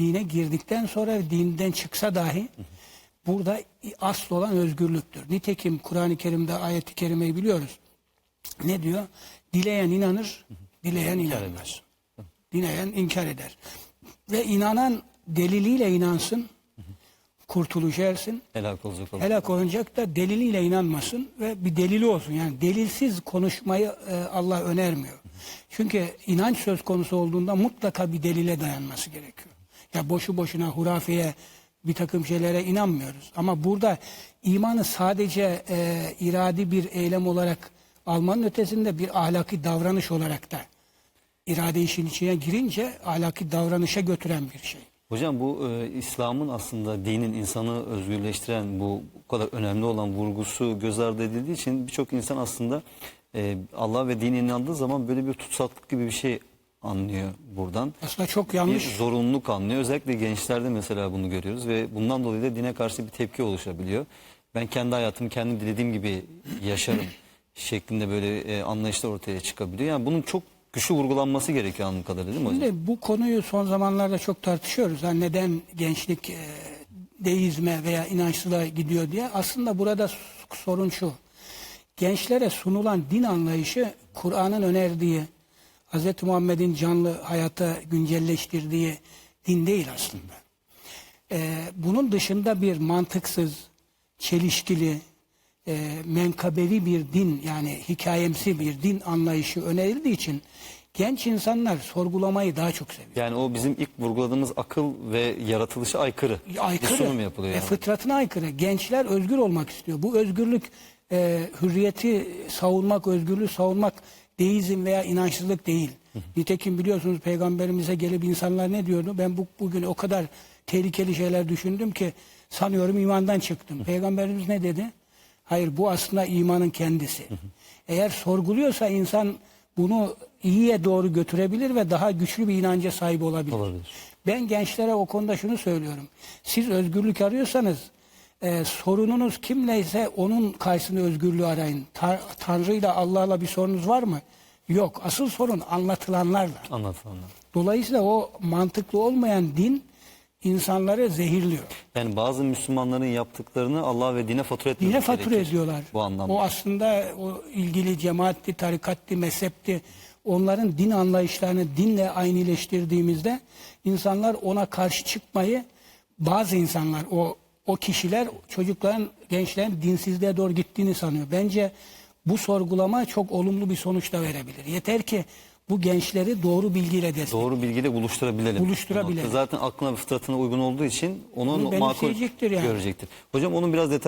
dine girdikten sonra dinden çıksa dahi burada asıl olan özgürlüktür. Nitekim Kur'an-ı Kerim'de ayeti kerimeyi biliyoruz. Ne diyor? Dileyen inanır, dileyen inanmaz. Dileyen inkar eder. Ve inanan deliliyle inansın, kurtuluş ersin. Helak olacak olan. Helak olacak da deliliyle inanmasın ve bir delili olsun. Yani delilsiz konuşmayı e, Allah önermiyor. Çünkü inanç söz konusu olduğunda mutlaka bir delile dayanması gerekiyor. Ya boşu boşuna hurafeye bir takım şeylere inanmıyoruz. Ama burada imanı sadece e, iradi bir eylem olarak almanın ötesinde bir ahlaki davranış olarak da irade işin içine girince ahlaki davranışa götüren bir şey. Hocam bu e, İslam'ın aslında dinin insanı özgürleştiren bu, bu kadar önemli olan vurgusu göz ardı edildiği için birçok insan aslında e, Allah ve dine inandığı zaman böyle bir tutsaklık gibi bir şey anlıyor buradan. Aslında çok Bir yanlış. zorunluluk anlıyor. Özellikle gençlerde mesela bunu görüyoruz ve bundan dolayı da dine karşı bir tepki oluşabiliyor. Ben kendi hayatımı kendim dilediğim gibi yaşarım şeklinde böyle e, anlayışlar ortaya çıkabiliyor. Yani bunun çok güçlü vurgulanması gerekiyor anladığım kadarıyla değil mi hocam? Şimdi bu konuyu son zamanlarda çok tartışıyoruz. Yani neden gençlik e, deizme veya inançsızlığa gidiyor diye. Aslında burada sorun şu. Gençlere sunulan din anlayışı Kur'an'ın önerdiği, Hz. Muhammed'in canlı hayata güncelleştirdiği din değil aslında. E, bunun dışında bir mantıksız, çelişkili, e, menkabevi bir din yani hikayemsi bir din anlayışı önerildiği için genç insanlar sorgulamayı daha çok seviyor. Yani o bizim ilk vurguladığımız akıl ve yaratılışa aykırı, aykırı. bir sunum yapılıyor. E, Yani. fıtratına aykırı. Gençler özgür olmak istiyor. Bu özgürlük e, hürriyeti savunmak, özgürlüğü savunmak deizm veya inançsızlık değil. Nitekim biliyorsunuz peygamberimize gelip insanlar ne diyordu? Ben bu, bugün o kadar tehlikeli şeyler düşündüm ki sanıyorum imandan çıktım. Peygamberimiz ne dedi? Hayır bu aslında imanın kendisi. Eğer sorguluyorsa insan bunu iyiye doğru götürebilir ve daha güçlü bir inanca sahip olabilir. Olabilir. Ben gençlere o konuda şunu söylüyorum. Siz özgürlük arıyorsanız e, sorununuz kimleyse onun karşısında özgürlüğü arayın. Ta- Tanrı'yla Allah'la bir sorunuz var mı? Yok. Asıl sorun anlatılanlarla. Anlatılanlar. Dolayısıyla o mantıklı olmayan din insanları zehirliyor. Yani bazı Müslümanların yaptıklarını Allah ve dine fatura etmemiz Dine fatura ediyorlar. Bu anlamda. O aslında o ilgili cemaatti, tarikatti, mezhepti. Onların din anlayışlarını dinle aynıleştirdiğimizde insanlar ona karşı çıkmayı bazı insanlar o o kişiler çocukların, gençlerin dinsizliğe doğru gittiğini sanıyor. Bence bu sorgulama çok olumlu bir sonuç da verebilir. Yeter ki bu gençleri doğru bilgiyle destekleyelim. Doğru bilgiyle buluşturabilelim. Buluşturabilelim. Zaten aklına ve fıtratına uygun olduğu için Bunu onu makul benimseyecektir yani. görecektir. Hocam onun biraz detay